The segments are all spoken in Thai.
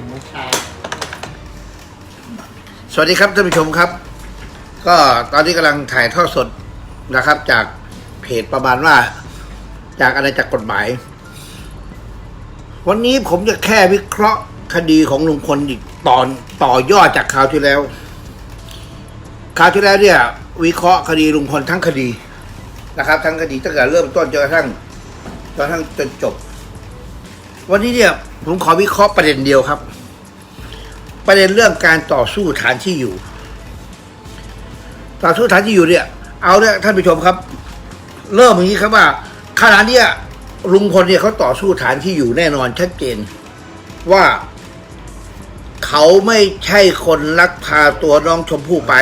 ่มน้ำชาสวัสดีครับท่านผู้ชมครับ ก็ตอนนี้กำลังถ่ายทอดสดนะครับ จากเพจประมาณว่า จากอะไรจากกฎหมาย วันนี้ผมจะแค่วิเคราะห์คดีของลุงพลอีกตอนต่อยอดจากคราวที่แล้วคราวที่แล้วเนี่ย วิเคราะห์คดีลุงพลทั้งคดีนะครับ ทั้งคดีตั้งแต่เริ่มต้นจนกระทั่งจนกระทั่งจนจบ วันนี้เนี่ย ผมขอวิเคราะห์ประเด็นเดียวครับ ประเด็นเรื่องการต่อสู้ฐานที่อยู่ ต่อสู้ฐานที่อยู่เนี่ย เอาเนี่ยท่านผู้ชมครับ เริ่มอย่างนี้ครับว่าขณะนี้ลุงพลเนี่ยเขาต่อสู้ฐานที่อยู่แน่นอนชัดเจน ว่าเขาไม่ใช่คนลักพาตัวน้องชมพู่ไป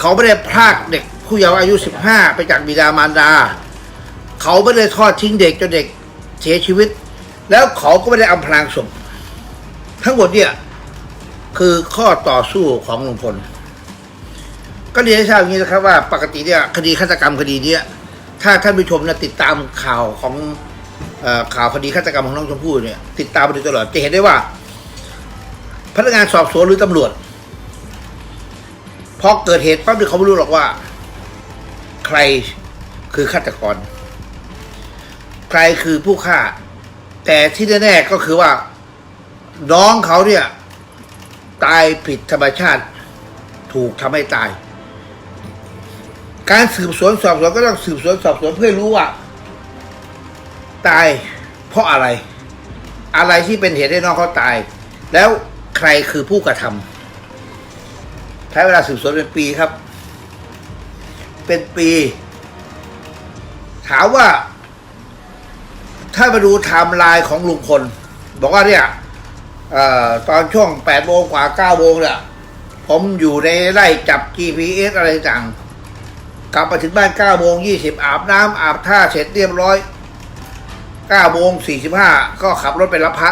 เขาไม่ได้พรากเด็กผู้เยาว์อายุ 15 ไปจากบิดามารดา เขาไม่ได้ทอดทิ้งเด็กจนเด็ก เสียชีวิต แล้วเขาก็ไม่ได้อำพรางศพทั้งหมดเนี่ย คือข้อต่อสู้ของลุงพลก็เรียนให้ทราบอย่างนี้นะครับว่าปกติเนี่ยคดีฆาตกรรมคดีเนี้ยถ้าท่านผู้ชมนะติดตามข่าวของอข่าวคดีฆาตกรรมของน้องชมพู่เนี่ย ติดตามมาโดยตลอดจะเห็นได้ว่า พนักงานสอบสวนหรือตำรวจพอเกิดเหตุปั๊บเนี่ยเขาไม่รู้หรอกว่า ใครคือฆาตกร ใครคือผู้ฆ่า แต่ที่แน่ๆก็คือว่า น้องเขาเนี่ย ตายผิดธรรมชาติ ถูกทำให้ตาย การสืบสวนสอบสวนก็ต้องสืบสวนสอบสวนเพื่อรู้ว่า ตายเพราะอะไร อะไรที่เป็นเหตุให้น้องเขาตาย แล้วใครคือผู้กระทำใช้เวลาสืบสวนเป็นปีครับ เป็นปี ถามว่า ถ้ามาดูไทม์ไลน์ของลุงพลบอกว่าเนี่ยออตอนช่วงแปดโมงกว่าเก้าโมงเนี่ยผมอยู่ในไร่จับ GPS อะไรต่างกลับมาถึงบ้านเก้าโมงยี่สิบอาบน้ำอาบท่าเสร็จเรียบร้อยเก้าโมงสี่สิบห้าก็ขับรถไปรับพระ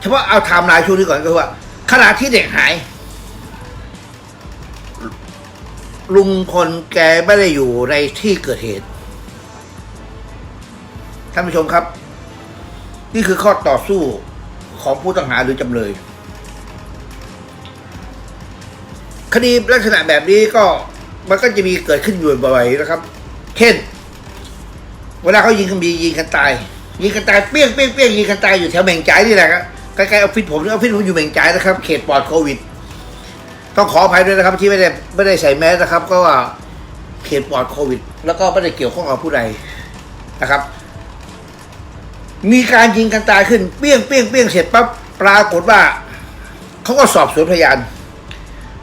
เฉพาะเอาไทม์ไลน์ช่วงนี้ก่อนก็คือว่าขณะที่เด็กหาย ลุงพลแกไม่ได้อยู่ในที่เกิดเหตุ ท่านผู้ชมครับ นี่คือข้อต่อสู้ของผู้ต้องหาหรือจำเลย คดีลักษณะแบบนี้ก็มันก็จะมีเกิดขึ้นอยู่บ่อยๆนะครับ เช่น เวลาเขายิงกันมียิงกันตาย ยิงกันตายเปี้ยงเปี้ยงเปี้ยงยิงกันตายอยู่แถวเหม่งจ่ายนี่แหละครับใกล้ๆออฟฟิศผมออฟฟิศผมอยู่เหม่งจ่ายนะครับ เขตปลอดโควิด ต้องขออภัยด้วยนะครับ ที่ไม่ได้ไม่ได้ใส่แมสนะครับ ก็ว่าเขตปลอดโควิด แล้วก็ไม่ได้เกี่ยวข้องกับผู้ใดนะครับ มีการยิงกันตายขึ้นเปี้ยงเปี้ยงเปี้ยงเสร็จปั๊บปรากฏว่าเขาก็สอบสวนพยาน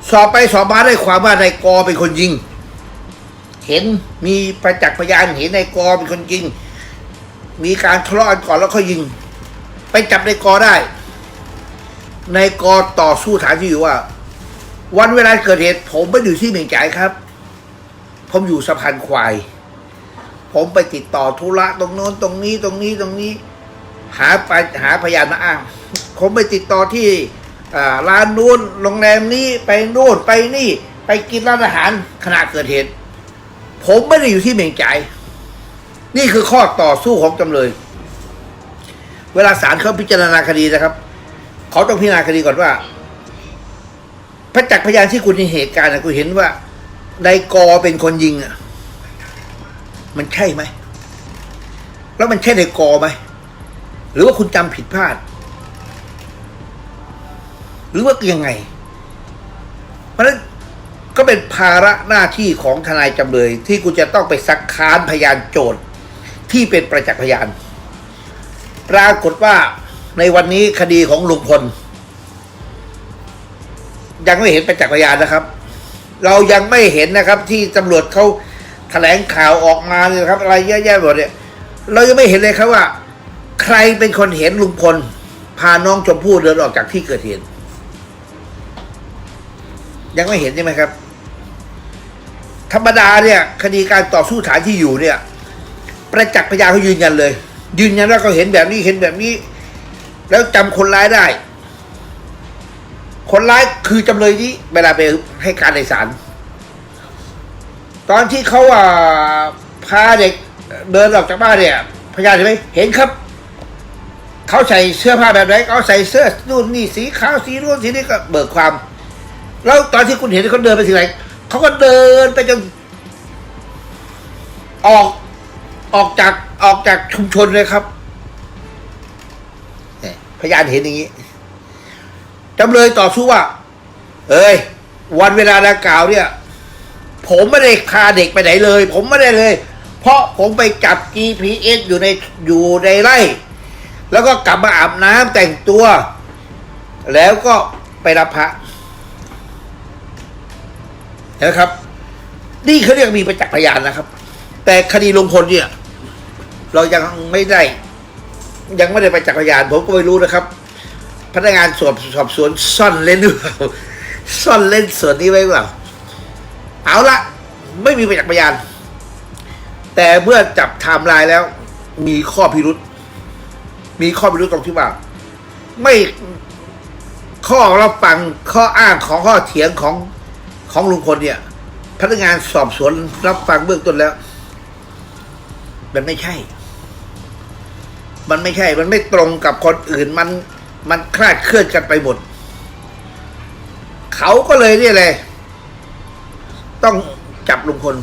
สอบไปสอบมาได้ความว่านายกอเป็นคนยิง เห็นมีประจักษ์พยานเห็นนายกอเป็นคนยิง มีการทะเลาะกันก่อนแล้วเขายิง ไปจับนายกอได้นายกอต่อสู้ฐานที่อยู่ว่า วันเวลาเกิดเหตุผมไม่อยู่ที่เมียงจ่ายครับ ผมอยู่สะพานควาย ผมไปติดต่อธุระตรงโน้นตรงนี้ตรงนี้ตรงนี้ หาไปหาพยานมาอ้าง ผมไปติดต่อที่ร้านนู้นโรงแรมนี้ไปโน่นไปนี่ ไปกินร้านอาหารขณะเกิดเหตุ ผมไม่ได้อยู่ที่เมียงจ่ายนี่คือข้อต่อสู้ของจำเลย เวลาศาลเขาพิจารณาคดีนะครับเขาต้องพิจารณาคดีก่อนว่าพระจักพยานที่คุณในเหตุการณ์นะคุณเห็นว่านายกอเป็นคนยิงอะ มันใช่ไหม แล้วมันใช่ในกอไหม หรือว่าคุณจำผิดพลาด หรือว่ายังไง เพราะฉะนั้นก็เป็นภาระหน้าที่ของทนายจำเลย ที่คุณจะต้องไปซักค้านพยานโจทย์ที่เป็นประจักษ์พยาน ปรากฏว่าในวันนี้คดีของลุงพล ยังไม่เห็นประจักษ์พยานนะครับ เรายังไม่เห็นนะครับที่ตำรวจเขา แถลงข่าวออกมาเนี่ยครับ อะไรเยอะแยะหมดเนี่ย เรายังไม่เห็นเลยครับว่า ใครเป็นคนเห็นลุงพลพาน้องชมพู่เดินออกจากที่เกิดเหตุยังไม่เห็นใช่ไหมครับ ธรรมดาเนี่ย คดีการต่อสู้ฐานที่อยู่เนี่ย ประจักษ์พยานเขายืนยันเลย ยืนยันว่าเขาเห็นแบบนี้เห็นแบบนี้ แล้วจำคนร้ายได้ คนร้ายคือจำเลยนี้เวลาไปให้การในศาล ตอนที่เขาอ่าพาเด็กเดินออกจากบ้านเนี่ยพยานเห็นไหมเห็นครับ เขาใส่เสื้อผ้าแบบไหนเขาใส่เสื้อนู่นนี่สีขาวสีนู่นสีนี้ก็เบิกความ แล้วตอนที่คุณเห็นเขาเดินไปที่ไหนเขาก็เดินไปจนออกออกจากออกจากชุมชนเลยครับพยานเห็นอย่างนี้จำเลยต่อสู้ว่า เอ้ย วันเวลาดังกล่าวเนี่ย ผมไม่ได้พาเด็กไปไหนเลย ผมไม่ได้เลย เพราะผมไปจับ GPS อยู่ในอยู่ในไร่ แล้วก็กลับมาอาบน้ำแต่งตัว แล้วก็ไปรับพระนะครับ นี่เขาเรียกมีประจักษ์พยานนะครับ แต่คดีลุงพลเนี่ย เรายังไม่ได้ ยังไม่ได้ประจักษ์พยาน ผมก็ไม่รู้นะครับ พนักงานสอบสอบสวนซ่อนเล่นหรือเปล่าซ่อนเล่นส่วนนี้ไว้หรือเปล่า เอาละไม่มีประจักษ์พยาน แต่เมื่อจับไทม์ไลน์แล้ว มีข้อพิรุษมีข้อพิรุษตรงที่ว่า ไม่ข้อรับฟังข้ออ้างของข้อเถียงของของลุงพลเนี่ย พนักงานสอบสวนรับฟังเบื้องต้นแล้ว มันไม่ใช่ มันไม่ใช่ มันไม่ตรงกับคนอื่นมันมันคลาดเคลื่อนกันไปหมด เขาก็เลยเนี่ยเลย ต้องจับลุงพล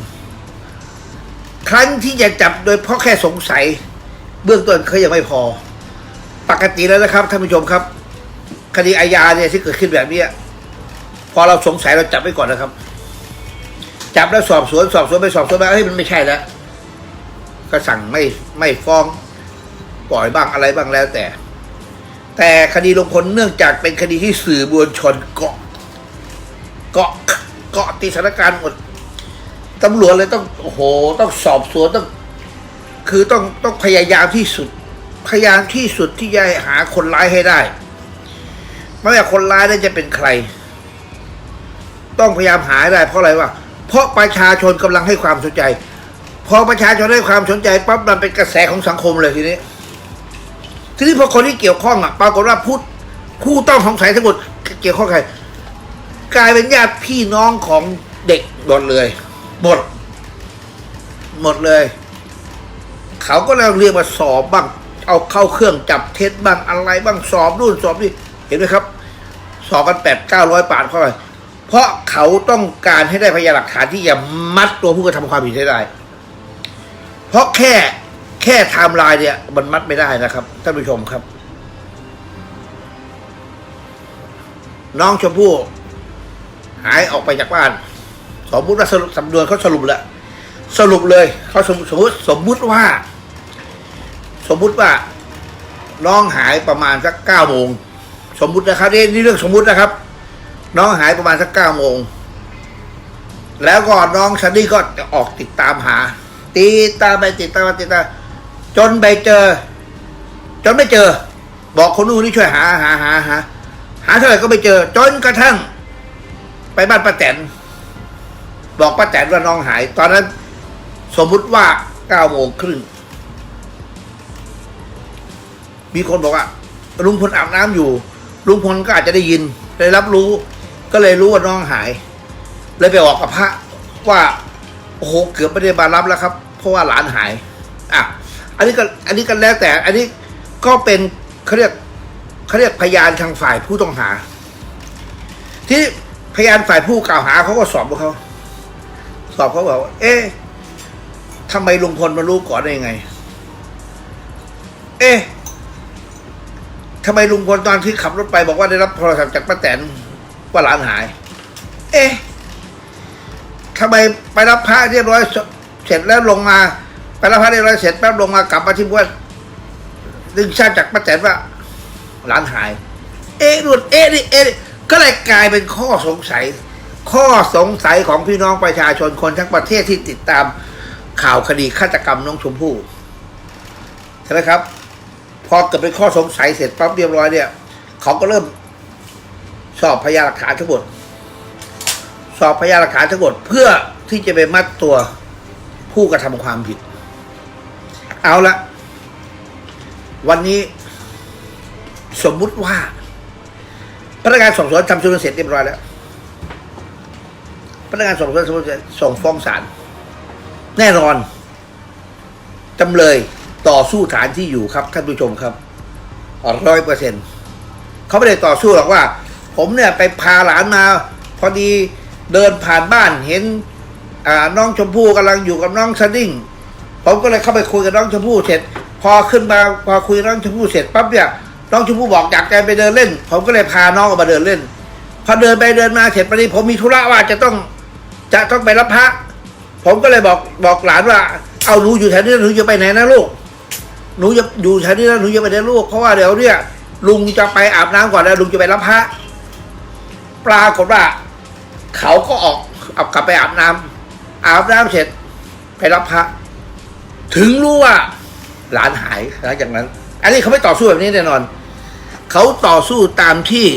ครั้งที่จะจับโดยเพราะแค่สงสัย เบื้องต้นเขายังไม่พอ ปกติแล้วนะครับท่านผู้ชมครับ คดีอาญาเนี่ยที่เกิดขึ้นแบบนี้พอเราสงสัยเราจับไว้ก่อนนะครับ จับแล้วสอบสวนสอบสวนไปสอบสวนมาเฮ้ยมันไม่ใช่แล้วก็สั่งไม่ไม่ฟ้องปล่อยบ้างอะไรบ้างแล้วแต่ แต่คดีลงพลเนื่องจากเป็นคดีที่สื่อมวลชนเกาะ เกาะ เกาะติดสถานการณ์หมดตำรวจเลยต้องโอ้โห ต้องสอบสวนต้อง คือต้องต้องพยายามที่สุด พยายามที่สุดที่จะหาคนร้ายให้ได้ ไม่ว่าคนร้ายนั้นจะเป็นใคร ต้องพยายามหาได้ เพราะอะไรวะเพราะประชาชนกำลังให้ความสนใจ พอประชาชนให้ความสนใจปั๊บมันเป็นกระแสของสังคมเลยทีนี้ ทีนี้พอคนที่เกี่ยวข้องอะ ปรากฏว่าผู้ผู้ต้องสงสัยทั้งหมดเกี่ยวข้องใคร กลายเป็นญาติพี่น้องของเด็กหมดเลย หมด หมดเลย เขาก็เลยเรียกมาสอบบ้าง เอาเข้าเครื่องจับเท็จบ้างอะไรบ้างสอบนู่นสอบนี่เห็นไหมครับ สอบกันแปดเก้าร้อยบาทเข้าไปเพราะเขาต้องการให้ได้พยานหลักฐานที่จะมัดตัวผู้กระทำความผิดให้ได้ เพราะแค่แค่ไทม์ไลน์เนี่ยมันมัดไม่ได้นะครับท่านผู้ชมครับ น้องชมพู่ หายออกไปจากบ้าน สมมติว่าสรุปสำนวนเขาสรุปแล้วสรุปเลยเขาสมสมมติสมมติว่า สมมุติว่าน้องหายประมาณสักเก้าโมงสมมุตินะครับนี่นี่เรื่องสมมุตินะครับ น้องหายประมาณสักเก้าโมงแล้วก็น้องซันนี่ก็จะออกติดตามหาติดตามไปติดตามไปติดตามจนไปเจอ จนไม่เจอ บอกคนนู้นนี่ช่วยหาหาหาหาหาเท่าไหร่ก็ไม่เจอ จนกระทั่ง ไปบ้านป้าแตนบอกป้าแตนว่าน้องหาย ตอนนั้น สมมุติว่าเก้าโมงครึ่งมีคนบอกว่าลุงพลอาบน้ำอยู่ ลุงพลก็อาจจะได้ยินได้รับรู้ ก็เลยรู้ว่าน้องหาย เลยไปบอกกับพระว่าโอ้โหเกือบไม่ได้มารับแล้วครับ เพราะว่าหลานหายอะอันนี้ก็อันนี้ก็แล้วแต่ อันนี้ก็เป็นเขาเรียกเขาเรียกพยานทางฝ่ายผู้ต้องหา ที่ พยานฝ่ายผู้กล่าวหาเขาก็สอบพวกเขา สอบเขาบอกว่าเอ๊ะทำไมลุงพลมารู้ก่อนได้ยังไง เอ๊ะทำไมลุงพลตอนที่ขับรถไปบอกว่าได้รับโทรศัพท์จากป้าแตนว่าหลานหาย เอ๊ะทำไมไปรับพระเรียบร้อยเสร็จแล้วลงมาไปรับพระเรียบร้อยเสร็จแป๊บลงมากลับมาที่บ้านดึงทราบจากป้าแตนว่าหลานหาย เอ๊ะนู่นเอ๊ะนี่เอ๊ะ ก็เลยกลายเป็นข้อสงสัย ข้อสงสัยของพี่น้องประชาชนคนทั้งประเทศที่ติดตามข่าวคดีฆาตกรรมน้องชมพู่ใช่ไหมครับ พอเกิดเป็นข้อสงสัยเสร็จปั๊บเรียบร้อยเนี่ย เขาก็เริ่ม สอบพยานหลักฐานทั้งหมด สอบพยานหลักฐานทั้งหมดเพื่อที่จะไปมัดตัวผู้กระทำความผิด เอาละวันนี้สมมุติว่า พนักงานสอบสวนทำสำนวนเสร็จเรียบร้อยแล้ว พนักงานสอบสวนสำนวนเสร็จส่งฟ้องศาลแน่นอนจำเลยต่อสู้ฐานที่อยู่ครับท่านผู้ชมครับร้อยเปอร์เซ็นต์เขาไม่ได้ต่อสู้หรอกว่า ผมเนี่ยไปพาหลานมา พอดีเดินผ่านบ้านเห็นน้องชมพู่กำลังอยู่กับน้องสดิ้งผมก็เลยเข้าไปคุยกับน้องชมพู่เสร็จ พอขึ้นมาพอคุยน้องชมพู่เสร็จปั๊บเนี่ย น้องชมพู่บอกอยากจะไปเดินเล่น ผมก็เลยพาน้องออกมาเดินเล่น พอเดินไปเดินมาเสร็จพอดีผมมีธุระว่าจะต้องจะต้องไปรับพระ ผมก็เลยบอกบอกหลานว่า เอาหนูอยู่แถวนี้หนูจะไปไหนนะลูก หนูจะอยู่แถวนี้แล้วหนูจะไปไหนลูก เพราะว่าเดี๋ยวเนี่ยลุงจะไปอาบน้ำก่อนแล้วลุงจะไปรับพระ ปรากฏว่า เขาก็ออกเอากลับไปอาบน้ำอาบน้ำเสร็จไปรับพระ ถึงรู้ว่าหลานหายหลังจากนั้น อันนี้เขาไม่ต่อสู้แบบนี้แน่นอน เขาต่อสู้ตามที่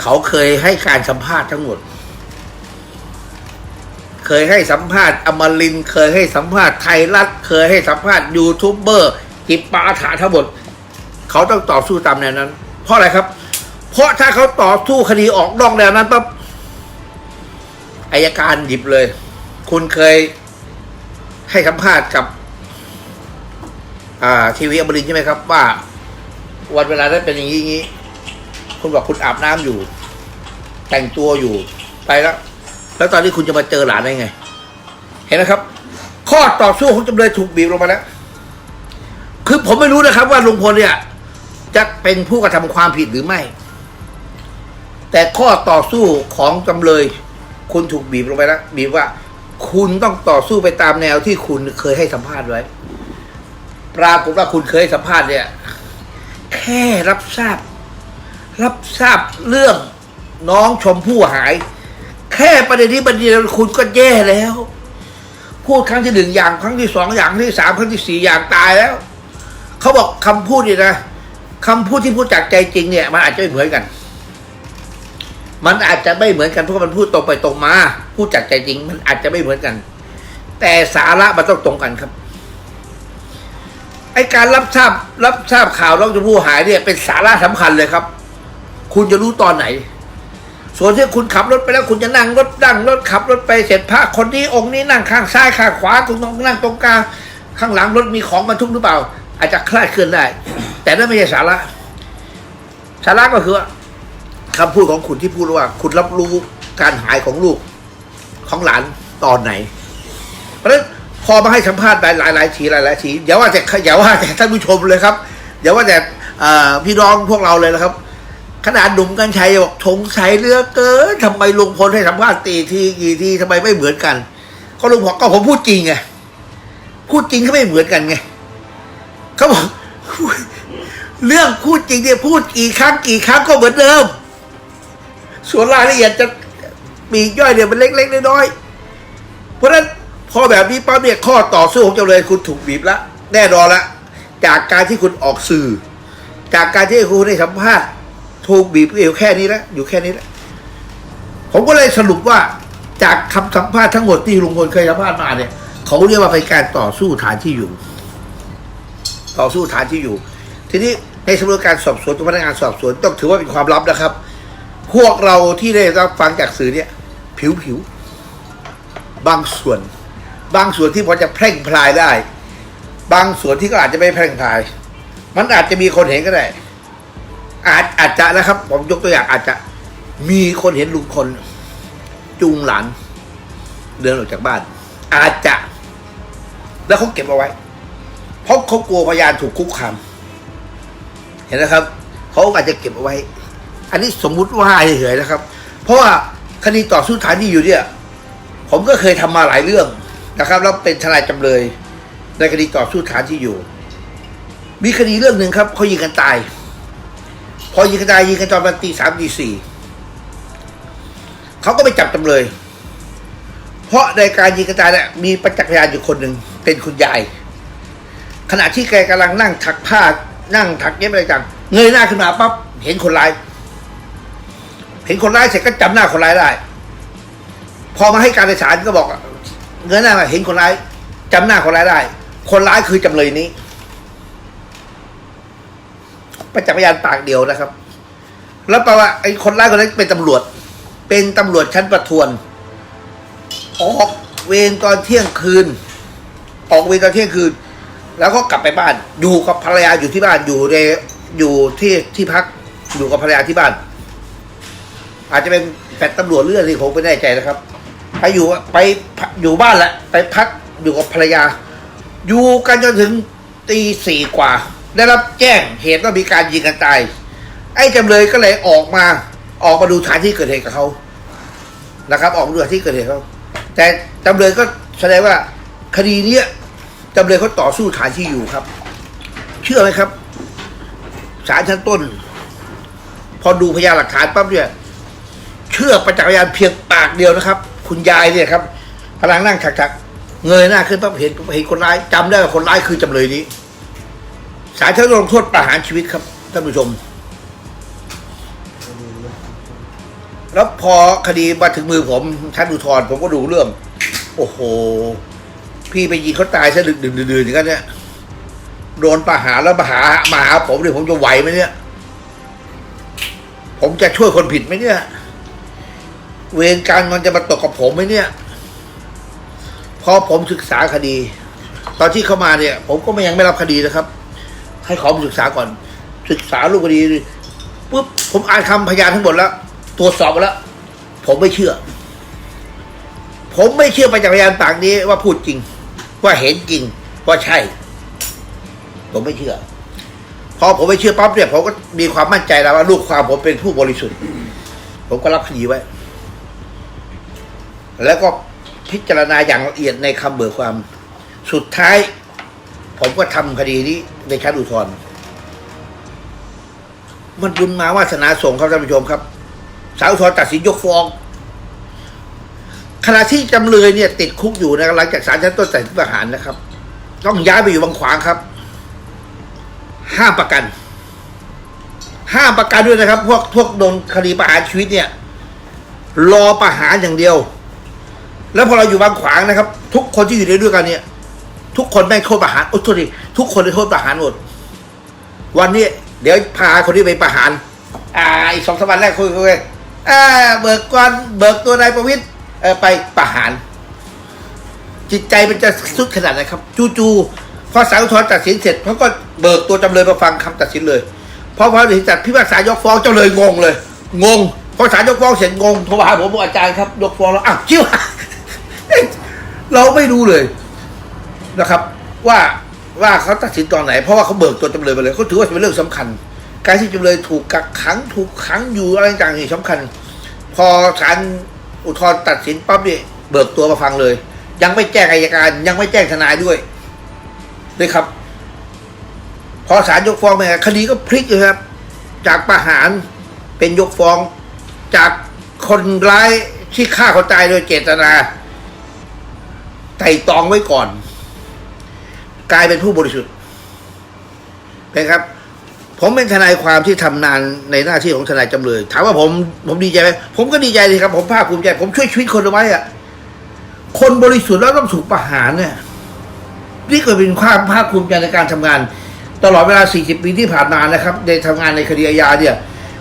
เขาเคยให้การสัมภาษณ์ทั้งหมด เคยให้สัมภาษณ์อมรินเคยให้สัมภาษณ์ไทยรัฐ เคยให้สัมภาษณ์ยูทูบเบอร์กิปปาถาทั้งหมด เขาต้องต่อสู้ตามแนวนั้น เพราะอะไรครับ เพราะถ้าเขาต่อสู้คดีออกนอกแนวนั้นปั๊บอายการหยิบเลย คุณเคยให้สัมภาษณ์กับ อ่าทีวีอมรินใช่ไหมครับ ว่าวันเวลานั้เป็นอย่างนี้งี้ คุณบอกคุณอาบน้ำอยู่ แต่งตัวอยู่ไปแล้ว แล้วตอนนี้คุณจะมาเจอหลานได้ไง เห็นนะครับ ข้อต่อสู้ของจำเลยถูกบีบลงมาแล้วคือผมไม่รู้นะครับ ว่าลุงพลเนี่ย จะเป็นผู้กระทำความผิดหรือไม่ แต่ข้อต่อสู้ของจำเลย คุณถูกบีบลงไปแล้วบีบว่า คุณต้องต่อสู้ไปตามแนวที่คุณเคยให้สัมภาษณ์ไว้ ปรากฏว่าคุณเคยสัมภาษณ์เนี่ย แค่รับทราบ รับทราบเรื่องน้องชมพู่หาย แค่ประเด็นนี้ประเด็นคุณก็แย่แล้ว พูดครั้งที่หนึ่งอย่างครั้งที่สองอย่างที่สามครั้งที่สี่อย่างตายแล้ว เขาบอกคำพูดนี่นะคำพูดที่พูดจากใจจริงเนี่ย มันอาจจะไม่เหมือนกัน มันอาจจะไม่เหมือนกันเพราะมันพูดตรงไปตรงมา พูดจากใจจริง มันอาจจะไม่เหมือนกัน แต่สาระมันต้องตรงกันครับ ไอการรับทราบรับทราบข่าวน้องชมพู่หายเนี่ยเป็นสาระสำคัญเลยครับ คุณจะรู้ตอนไหน ส่วนที่คุณขับรถไปแล้วคุณจะนั่งรถนั่งรถขับรถไปเสร็จพระคนนี้องค์นี้นั่งข้างซ้ายข้างขวาคุณต้องนั่งตรงกลางข้างหลังรถมีของบรรทุกหรือเปล่า อาจจะคลาดเคลื่อนได้ แต่นั่นไม่ใช่สาระ สาระก็คือว่าคำพูดของคุณที่พูดว่า คุณรับรู้การหายของลูกของหลานตอนไหน เพราะฉะนั้น พอมาให้สัมภาษณ์หลายหลายหลายทีหลายหลายทีอย่าว่าแต่อย่าว่าแต่ท่านผู้ชมเลยครับอย่าว่าแต่พี่น้องพวกเราเลยนะครับ ขนาดหนุ่มกัญชัยบอกสงสัยเหลือเกินทำไมลุงพลให้สัมภาษณ์ตีทีกี่ทีทำไมไม่เหมือนกัน ก็ลุงบอกก็ผมพูดจริงไงพูดจริงก็ไม่เหมือนกันไงเขาบอกเรื่องพูดจริงเนี่ยพูดกี่ครั้งกี่ครั้งก็เหมือนเดิม ส่วนรายละเอียดจะมีย่อยเนี่ยมันเล็กๆน้อยๆเพราะฉะนั้น พอแบบนี้ปั๊บเนี่ยข้อต่อสู้ของจำเลยคุณถูกบีบละแน่นอนละจากการที่คุณออกสื่อ จากการที่คุณได้สัมภาษณ์ถูกบีบอยู่แค่นี้ล้วอยู่แค่นี้ล้วผมก็เลยสรุปว่าจากคำสัมภาษณ์ทั้งหมดที่ลุงพลเคยสัมภาษณ์มาเนี่ยเขาเรียกว่าเป็นการต่อสู้ฐานที่อยู่ ต่อสู้ฐานที่อยู่ ทีนี้ในสำนวนการสอบสวนตัวพนักงานสอบสวนต้องถือว่าเป็นความลับนะครับ พวกเราที่ได้รับฟังจากสื่อเนี่ย ผิวผิวบางส่วน บางส่วนที่พอจะแพร่งพลายได้ บางส่วนที่ก็อาจจะไม่แพร่งพลาย มันอาจจะมีคนเห็นก็ได้ อาจอาจจะนะครับ ผมยกตัวอย่างอาจจะมีคนเห็นลุงคนจูงหลาน เดินออกจากบ้าน อาจจะ แล้วเขาเก็บเอาไว้ เพราะเขากลัวพยานถูกคุกคามเห็นนะครับเขาอาจจะเก็บเอาไว้ อันนี้สมมุติว่าเฉยๆนะครับ เพราะว่าคดีต่อสู้ฐานที่อยู่เนี่ย ผมก็เคยทำมาหลายเรื่อง นะครับแล้วเป็นทนายจำเลย ในคดีต่อสู้ฐานที่อยู่ มีคดีเรื่องหนึ่งครับเขายิงกันตาย พอยิงกันตายยิงกันตอนประมาณตีสามตีสี่เขาก็ไปจับจำเลย เพราะในการยิงกันตายเนี่ยมีประจักษ์พยานอยู่คนหนึ่งเป็นคุณยาย ขณะที่แกกำลังนั่งถักผ้านั่งถักเย็บอะไรต่างเงยหน้าขึ้นมาปั๊บเห็นคนร้าย เห็นคนร้ายเสร็จก็จำหน้าคนร้ายได้ พอมาให้การในศาลก็บอก งยหน้ามาเห็นคนร้ายจำหน้าคนร้ายได้ คนร้ายคือจำเลยนี้ประจักษ์พยานปากเดียวนะครับ แล้วแปลว่าไอ้คนร้ายคนนั้นเป็นตำรวจ เป็นตำรวจชั้นประทวน ออกเวรตอนเที่ยงคืน ออกเวรตอนเที่ยงคืน แล้วก็กลับไปบ้าน อยู่กับภรรยาอยู่ที่บ้าน อยู่ใน อยู่ที่ที่พัก อยู่กับภรรยาที่บ้าน อาจจะเป็นแฟลตตำรวจเรื่องที่ผมไม่แน่ใจนะครับ ไปอยู่ไปอยู่บ้านแหละ ไปพักอยู่กับภรรยา อยู่กันจนถึงตีสี่กว่า ได้รับแจ้งเหตุว่ามีการยิงกันตาย ไอ้จำเลยก็เลยออกมาออกมาดูสถานที่เกิดเหตุกับเขานะครับ ออกมาดูที่เกิดเหตุเขาแต่จำเลยก็แสดงว่าคดีเนี้ยจำเลยเขาต่อสู้ฐานที่อยู่ครับ เชื่อไหมครับศาลชั้นต้น พอดูพยานหลักฐานปั๊บเนี่ย เชื่อประจักษ์พยานเพียงปากเดียวนะครับ คุณยายเนี่ยครับพลังนั่งถักๆเงยหน้าขึ้นปั๊บเห็นเห็นคนร้ายจำได้ว่าคนร้ายคือจำเลยนี้ศาลชั้นลงโทษประหารชีวิตครับท่านผู้ชม แล้วพอคดีมาถึงมือผมชั้นอุทธร์ผมก็ดูเรื่อง โอ้โห พี่ไปยิงเขาตายซะดึกดึกดื่นๆอย่างนั้นเนี่ยโดนประหารแล้วมาหามาหาผมเนี่ยผมจะไหวไหมเนี่ย ผมจะช่วยคนผิดไหมเนี่ย เวรการมันจะมาตกกับผมไหมเนี่ย พอผมศึกษาคดี ตอนที่เข้ามาเนี่ย ผมก็ไม่ยังไม่รับคดีนะครับ ให้ขอมศึกษาก่อน ศึกษารูปคดีปุ๊บผมอ่านคำพยานทั้งหมดแล้ว ตรวจสอบมาแล้ว ผมไม่เชื่อ ผมไม่เชื่อไปจากพยานปากนี้ว่าพูดจริง ว่าเห็นจริง ว่าใช่ ผมไม่เชื่อ พอผมไม่เชื่อปั๊บเนี่ยผมก็มีความมั่นใจแล้วว่าลูกความผมเป็นผู้บริสุทธิ์ ผมก็รับคดีไว้ แล้วก็พิจารณาอย่างละเอียดในคำเบิกความ สุดท้าย ผมก็ทำคดีนี้ในชั้นอุทธรณ์มันบุญมาวาสนาส่งครับท่านผู้ชมครับสาวอุทธรณ์ตัดสินยกฟ้องขณะที่จำเลยเนี่ย ติดคุกอยู่นะหลังจากศาลชั้นต้นตัดสินประหารนะครับ ต้องย้ายไปอยู่บางขวางครับ ห้ามประกัน ห้ามประกันด้วยนะครับ พวกพวกโดนคดีประหารชีวิตเนี่ย รอประหารอย่างเดียว แล้วพอเราอยู่บางขวางนะครับ ทุกคนที่อยู่ในด้วยกันเนี่ย ทุกคนไม่งโทษประหารโอ้โทษดิทุกคนได้โทษประหารหมดวันนี้เดี๋ยวพาคนที่ไปประหาร อ่าอีกสองสามวันแรกคุยคุยอ่าเบิกก่อนเบิกตัวนายประวิตรเออไปประหาร จิตใจมันจะสุดขนาดไหนครับ จู่ๆพอศาลอุทธรณ์ตัดสินเสร็จเขาก็เบิกตัวจำเลยมาฟังคำตัดสินเลยพอพอตัดสินจัดพิพากษายกฟ้องเจ้าเลยงงเลย งงพอศาลยกฟ้องเสร็จงงโทรมาหาผมบอกอาจารย์ครับยกฟ้องแล้วอ้าวชิว เราไม่รู้เลยนะครับ ว่าว่าเขาตัดสินตอนไหน เพราะว่าเขาเบิกตัวจำเลยมาเลยเขาถือว่าเป็นเรื่องสำคัญ การที่จำเลยถูกกักขังถูกขังอยู่อะไรต่างๆนี่สำคัญ พอศาลอุทธรณ์ตัดสินปั๊บเนี่ยเบิกตัวมาฟังเลย ยังไม่แจ้งอายการ ยังไม่แจ้งทนายด้วยเลยครับ พอศาลยกฟ้องไปคดีก็พลิกเลยครับ จากประหารเป็นยกฟ้องจากคนร้ายที่ฆ่าคนตายโดยเจตนา ไต่ตองไว้ก่อน กลายเป็นผู้บริสุทธิ์เป็นครับ ผมเป็นทนายความที่ทำนานในหน้าที่ของทนายจำเลย ถามว่าผม ผมดีใจไหมผมก็ดีใจเลยครับ ผมภาคภูมิใจ ผมช่วยชีวิตคนเอาไว้อะคนบริสุทธิ์แล้วต้องถูกประหารเนี่ยนี่ก็เป็นความภาคภูมิใจในการทำงาน ตลอดเวลา 40 ปีที่ผ่านมานะครับ ในทำงานในคดีอาญาเนี่ย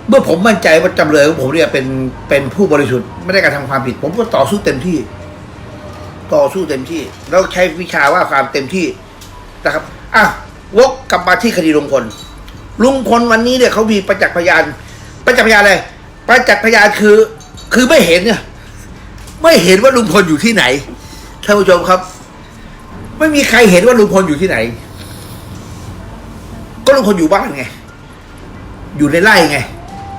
เมื่อผมมั่นใจว่าจำเลยของผมเนี่ยเป็นเป็นผู้บริสุทธิ์ไม่ได้การทำความผิด ผมก็ต่อสู้เต็มที่ ต่อสู้เต็มที่ แล้วใช้วิชาว่าความเต็มที่นะครับอะวกกลับมาที่คดีลุงพลลุงพลวันนี้เนี่ยเขามีประจักษ์พยาน ประจักษ์พยานอะไรประจักษ์พยานคือ คือไม่เห็นเนี่ยไม่เห็นว่าลุงพลอยู่ที่ไหนท่านผู้ชมครับ ไม่มีใครเห็นว่าลุงพลอยู่ที่ไหน ก็ลุงพลอยู่บ้านไง อยู่ในไร่ไง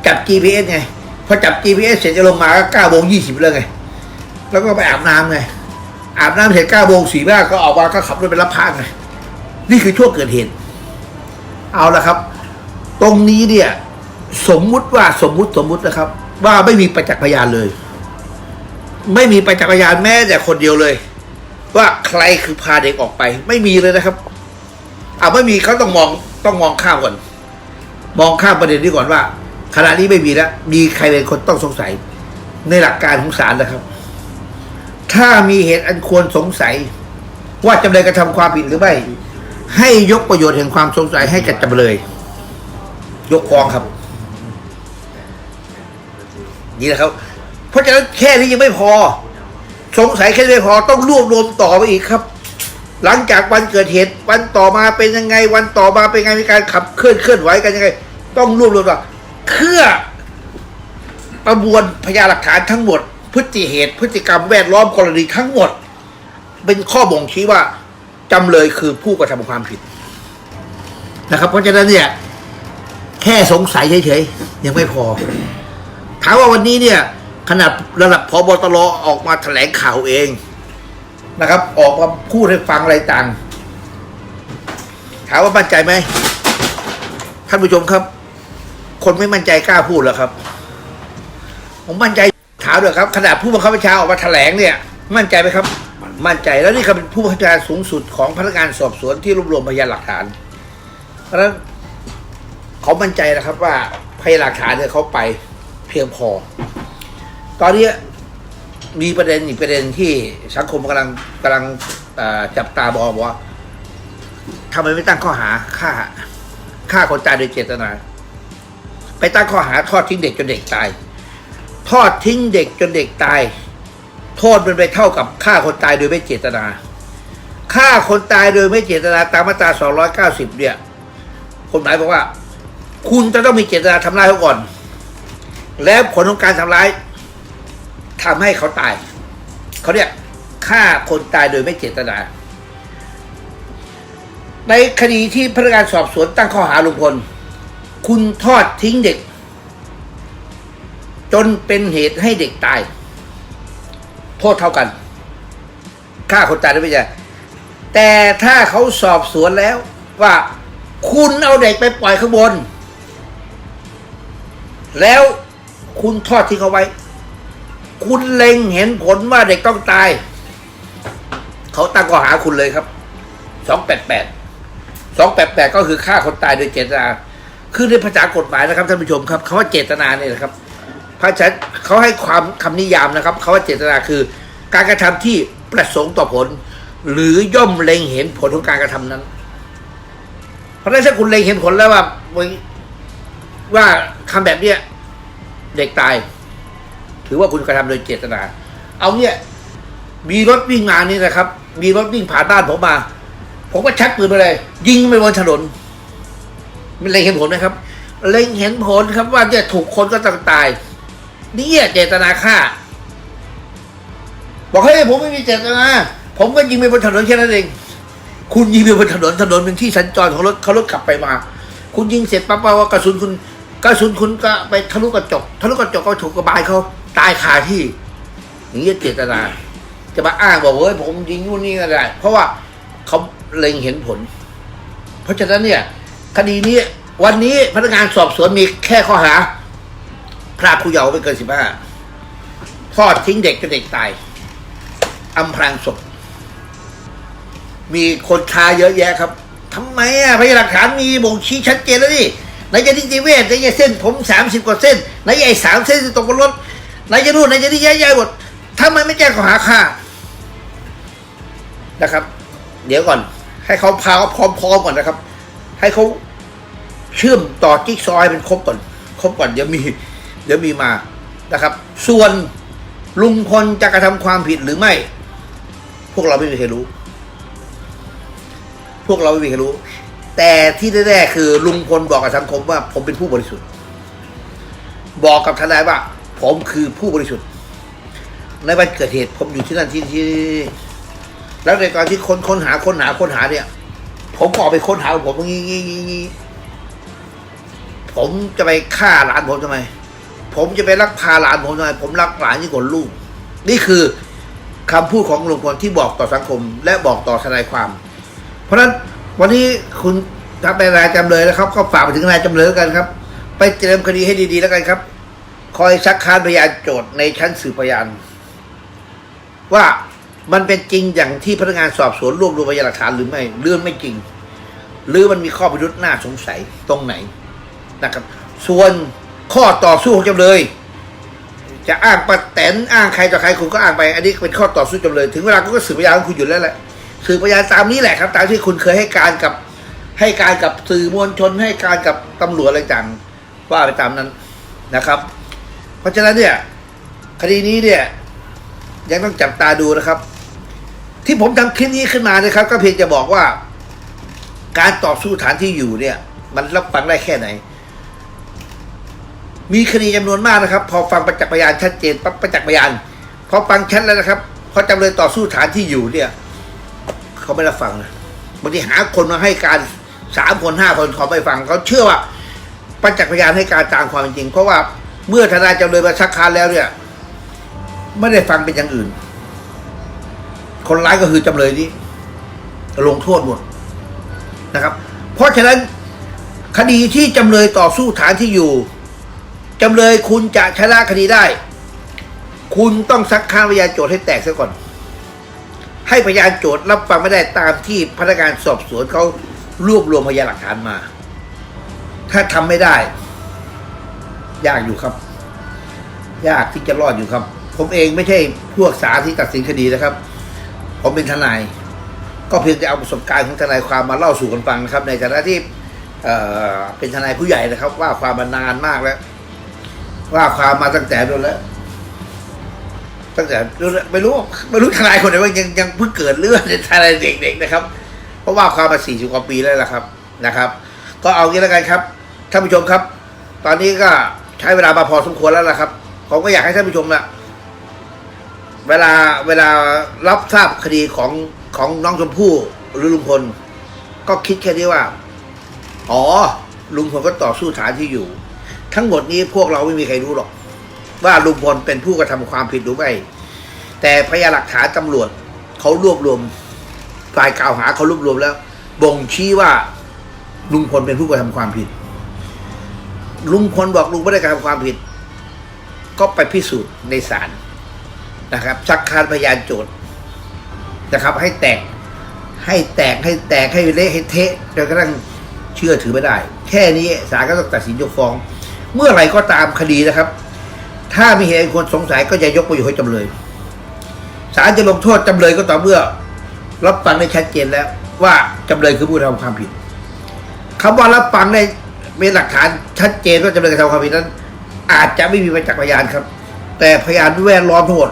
จับ GPS ไง พอจับ GPS เสร็จจะลงมาก็เก้าโมงยี่สิบแล้วไง แล้วก็ไปอาบน้ำไง อาบน้ำเสร็จเก้าโมงสี่บ้าก็ออกมาก็ขับรถไปรับพระไงนี่คือช่วงเกิดเหตุ เอาละครับ ตรงนี้เนี่ย สมมุติว่าสมมุติสมมุตินะครับ ว่าไม่มีประจักษ์พยานเลย ไม่มีประจักษ์พยานแม้แต่คนเดียวเลย ว่าใครคือพาเด็กออกไป ไม่มีเลยนะครับอ่าไม่มีเขาต้องมองต้องมองข้ามก่อนมองข้ามประเด็นนี้ก่อนว่าขณะนี้ไม่มีแล้วมีใครเป็นคนต้องสงสัย ในหลักการของศาลนะครับ ถ้ามีเหตุอันควรสงสัย ว่าจำเลยกระทำความผิดหรือไม่ ให้ยกประโยชน์แห่งความสงสัยให้กับจำเลย ยกฟ้องครับ นี่แหละครับ เพราะฉะนั้นแค่นี้ยังไม่พอ สงสัยแค่นี้ไม่พอต้องรวบรวมต่อไปอีกครับ หลังจากวันเกิดเหตุวันต่อมาเป็นยังไง วันต่อมาเป็นยังไงมีการขับเคลื่อนเคลื่อนไหวกันยังไง ต้องรวบรวมว่าเพื่อประมวลพยานหลักฐานทั้งหมด พฤติเหตุพฤติกรรมแวดล้อมกรณีทั้งหมด เป็นข้อบ่งชี้ว่าจำเลยคือผู้กระทำความผิดนะครับ เพราะฉะนั้นเนี่ย แค่สงสัยเฉยๆยังไม่พอถามว่าวันนี้เนี่ย ขนาดระดับพบตรออกมาแถลงข่าวเองนะครับ ออกมาพูดให้ฟังอะไรต่างถามว่ามั่นใจไหมท่านผู้ชมครับ คนไม่มั่นใจกล้าพูดหรอครับ ผมมั่นใจ ถามเลยครับขนาดผู้บังคับบัญชาออกมาแถลงเนี่ย มั่นใจไหมครับ มั่นใจแล้วนี่คือเป็นผู้บังคับบัญชาสูงสุดของพนักงานสอบสวนที่รวบรวมพยานหลักฐาน เพราะฉะนั้นเขามั่นใจนะครับว่าพยานหลักฐานเนี่ยเขาไปเพียงพอ ตอนนี้มีประเด็นอีกประเด็นที่สังคมกำลังกำลังจับตามองว่าทำไมไม่ตั้งข้อหาฆ่าฆ่าคนตายโดยเจตนา ไปตั้งข้อหาทอดทิ้งเด็กจนเด็กตาย ทอดทิ้งเด็กจนเด็กตาย โทษมันไปเท่ากับฆ่าคนตายโดยไม่เจตนาฆ่าคนตายโดยไม่เจตนาตามมาตรา 290 เนี่ยกฎหมายบอกว่า คุณจะต้องมีเจตนาทำร้ายเขาก่อน แล้วผลของการทำร้ายทำให้เขาตาย เขาเรียกฆ่าคนตายโดยไม่เจตนา ในคดีที่พนักงานสอบสวนตั้งข้อหาลุงพล คุณทอดทิ้งเด็ก จนเป็นเหตุให้เด็กตาย โทษเท่ากันฆ่าคนตายโดยไม่เจตนาแต่ถ้าเขาสอบสวนแล้วว่าคุณเอาเด็กไปปล่อยข้างบน แล้วคุณทอดทิ้งเขาไว้ คุณเล็งเห็นผลว่าเด็กต้องตาย เขาตั้งข้อหาคุณเลยครับสองแปดแปดสองแปดแปดก็คือฆ่าคนตายโดยเจตนา คือในภาษากฎหมายนะครับท่านผู้ชมครับคาว่าเจตนาเนี่ยนะครับ ภาษาเขาให้ความคำนิยามนะครับคาว่าเจตนาคือ การกระทำที่ประสงค์ต่อผล หรือย่อมเล็งเห็นผลของการกระทำนั้น เพราะฉะนั้นถ้าคุณเล็งเห็นผลแล้วว่าว่าทำแบบเนี้ยเด็กตาย ถือว่าคุณกระทำโดยเจตนา เอาเนี่ยมีรถวิ่งมานี่นะครับ มีรถวิ่งผ่านบ้านผมมา ผมก็ชักปืนไปเลย ยิงไปบนถนนมันเล็งเห็นผลไหมครับ เล็งเห็นผลครับว่าเนี่ยถูกคนก็ต้องตาย นี่เจตนาฆ่า บอกให้ยผมไม่มีเจตนา ผมก็ยิงไปบนถนนแค่นั้นเอง คุณยิงไปบนถนนถนนเป็นที่สัญจรของรถเขารถขับไปมา คุณยิงเสร็จปั๊บว่ากระสุนคุณกระสุนคุณก็ไปทะลุกระจกทะลุกระจกก็ถูกกระบายเขาตายคาที่อย่างนี้เจตนา จะมาอ้างบอกเฮ้ยผมยิงนู่นนี่ก็ได้เพราะว่าเขาเล็งเห็นผล เพราะฉะนั้นเนี่ย คดีนี้วันนี้พนักงานสอบสวนมีแค่ข้อหา พรากผู้เยาว์ไม่เกินสิบห้าทอดทิ้งเด็กจนเด็กตายอำพรางศพมีคนค้าเยอะแยะครับทำไมอะพยานหลักฐานมีบ่งชี้ชัดเจนแล้วนี่ไหนจะนิติเวชไหนจะเส้นผมสามสิบกว่าเส้นไหนจะไอ้สามเส้นตกบนรถไหนจะนู่นไหนจะนี่แย่ๆหมดทำไมไม่แจ้งข้อหาฆ่านะครับ เดี๋ยวก่อน ให้เขาพาพร้อมๆก่อนนะครับ ให้เขาเชื่อมต่อจิ๊กซอว์ให้เป็นครบก่อน ครบก่อนเดี๋ยวมี เดี๋ยวมีมานะครับ ส่วนลุงพลจะกระทำความผิดหรือไม่ พวกเราไม่มีใครรู้ พวกเราไม่มีใครรู้ แต่ที่แน่ๆคือลุงพลบอกกับสังคมว่า ผมเป็นผู้บริสุทธิ์ บอกกับทนายว่า ผมคือผู้บริสุทธิ์ ในวันเกิดเหตุ ผมอยู่ที่นั่นที่ที่ แล้วในตอนที่ค้นค้นหาค้นหาค้นหาเนี่ย ผมก็ออกไปค้นหาผมงี้งี้งี้ผมจะไปฆ่าหลานผมทำไม ผมจะไปลักพาหลานผมทำไมผมรักหลานยิ่งกว่าลูก นี่คือคำพูดของลุงพลที่บอกต่อสังคม และบอกต่อทนายความ เพราะฉะนั้นวันนี้คุณทำเป็นายจำเลยแล้วครับ ก็ฝากไปถึงนายจำเลยกันครับ ไปเตรียมคดีให้ดีๆแล้วกันครับ คอยซักค้านพยานโจทย์ในชั้นสืบพยาน ว่ามันเป็นจริงอย่างที่พนักงานสอบสวนรวบรวมพยานหลักฐานหรือไม่เรื่องไม่จริง หรือมันมีข้อพิรุษน่าสงสัยตรงไหนนะครับ ส่วน ข้อต่อสู้ของจำเลย จะอ้างป้าแตนอ้างใครต่อใครคุณก็อ้างไป อันนี้เป็นข้อต่อสู้จำเลย ถึงเวลาก็สืบพยานของคุณอยู่แล้วแหละสืบพยานตามนี้แหละครับ ตามที่คุณเคยให้การกับให้การกับสื่อมวลชนให้การกับตำรวจอะไรต่างว่าไปตามนั้นนะครับ เพราะฉะนั้นเนี่ยคดีนี้เนี่ยยังต้องจับตาดูนะครับ ที่ผมทำคลิปนี้ขึ้นมานะครับ ก็เพียงจะบอกว่า การต่อสู้ฐานที่อยู่เนี่ย มันรับฟังได้แค่ไหน มีคดีจำนวนมากนะครับ พอฟังประจักษ์พยานชัดเจนปั๊บประจักษ์พยานพอฟังชัดแล้วนะครับพอจำเลยต่อสู้ฐานที่อยู่เนี่ยเขาไม่รับฟังนะบางทีหาคนมาให้การสามคนห้าคนเขาไม่ฟังเขาเชื่อว่าประจักษ์พยานให้การตามความจริง เพราะว่าเมื่อทนายจำเลยมาซักค้านแล้วเนี่ยไม่ได้ฟังเป็นอย่างอื่น คนร้ายก็คือจำเลยนี้ลงโทษหมดนะครับ เพราะฉะนั้นคดีที่จำเลยต่อสู้ฐานที่อยู่ จำเลยคุณจะชนะคดีได้ คุณต้องซักค้านพยานโจทย์ให้แตกซะก่อน ให้พยานโจทย์รับฟังไม่ได้ตามที่พนักงานสอบสวนเขารวบรวมพยานหลักฐานมา ถ้าทำไม่ได้ ยากอยู่ครับ ยากที่จะรอดอยู่ครับ ผมเองไม่ใช่พวกสาที่ตัดสินคดีนะครับ ผมเป็นทนาย ก็เพียงแต่เอาประสบการณ์ของทนายความมาเล่าสู่กันฟังนะครับ ในฐานะที่เเป็นทนายผู้ใหญ่นะครับ ว่าความมานานมากแล้ว ว่าความมาตั้งแต่โดนแล้ว ตั้งแต่ไม่รู้ไม่รู้ทนายคนไหนว่ายังยังเพิ่งเกิดเรื่องทนายเด็กๆนะครับ เพราะว่าความมาสี่สิบกว่าปีแล้วล่ะครับนะครับ ก็เอางี้แล้วกันครับท่านผู้ชมครับ ตอนนี้ก็ใช้เวลามาพอสมควรแล้วล่ะครับผมก็อยากให้ท่านผู้ชมนะเวลาเวลารับทราบคดีของของน้องชมพู่หรือลุงพลก็คิดแค่นี้ว่า อ๋อ ลุงพลก็ต่อสู้ฐานที่อยู่ ทั้งหมดนี้พวกเราไม่มีใครรู้หรอก ว่าลุงพลเป็นผู้กระทำความผิดหรือไม่ แต่พยานหลักฐานตำรวจเขารวบรวมฝ่ายกล่าวหาเขารวบรวมแล้ว บ่งชี้ว่าลุงพลเป็นผู้กระทำความผิด ลุงพลบอกลุงไม่ได้กระทำความผิด ก็ไปพิสูจน์ในศาลนะครับซักคานพยานโจทย์นะครับ ให้แตกให้แตกให้แตกให้เละให้เทะจนกระทั่งเชื่อถือไม่ได้ แค่นี้ศาลก็ต้องตัดสินยกฟ้อง เมื่อไหร่ก็ตามคดีนะครับ ถ้ามีเหตุควรสงสัยก็จะยกไประโยชน์ให้จำเลยศาลจะลงโทษจำเลยก็ต่อเมื่อ รับฟังได้ชัดเจนแล้ว ว่าจำเลยคือผู้ทำความผิดคำว่ารับฟังได้มีหลักฐานชัดเจนว่าจำเลยกระทำความผิดนั้น อาจจะไม่มีประจักษ์พยานครับ แต่พยานแวดล้อมทั้งหมด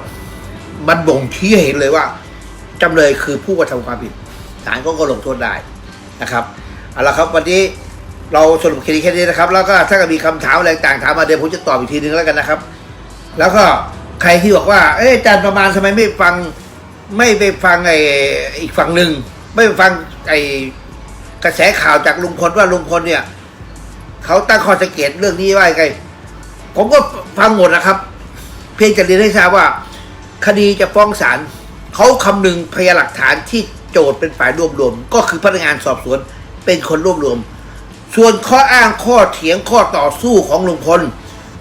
มันบ่งชี้เห็นเลยว่าจำเลยคือผู้กระทำความผิดศาลก็ก็ลงโทษได้นะครับเอาละครับวันนี้ เราสรุปคดีแค่นี้นะครับ แล้วก็ถ้าเกิดมีคำถามอะไรต่างถามมาเดี๋ยวผมจะตอบอีกทีนึงแล้วกันนะครับ แล้วก็ใครที่บอกว่า เอ๊ะอาจารย์ประมาณทำไมไม่ฟัง ไม่ไปฟังไอ้อีกฝั่งหนึ่งไม่ไปฟังไอ้กระแสข่าวจากลุงพลว่าลุงพลเนี่ยเขาตั้งข้อสังเกตเรื่องนี้ว่าไงผมก็ฟังหมดนะครับ เพียงจะเรียนให้ทราบว่า คดีจะฟ้องศาลเขาคำนึงพยานหลักฐานที่โจทย์เป็นฝ่ายรวบรวม ก็คือพนักงานสอบสวนเป็นคนรวบรวม ส่วนข้ออ้างข้อเถียงข้อต่อสู้ของลุงพล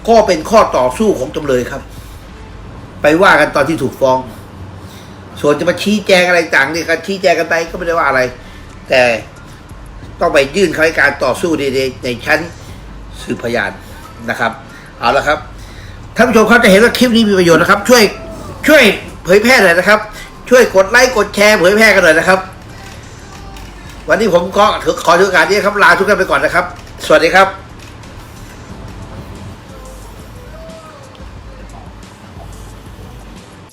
ก็เป็นข้อต่อสู้ของจำเลยครับ ไปว่ากันตอนที่ถูกฟ้อง ส่วนจะมาชี้แจงอะไรต่างนี่ก็ชี้แจงกันไปก็ไม่ได้ว่าอะไร แต่ต้องไปยื่นคำให้การต่อสู้ในในในชั้นสืบพยานนะครับ เอาละครับท่านผู้ชมครับจะเห็นว่าคลิปนี้มีประโยชน์นะครับ ช่วยช่วยเผยแพร่หน่อยนะครับ ช่วยกดไลค์กดแชร์เผยแพร่กันหน่อยนะครับ วันนี้ผมก็ขอถือโอกาสนี้ครับลาทุกท่านไปก่อนนะครับ สวัสดีครับ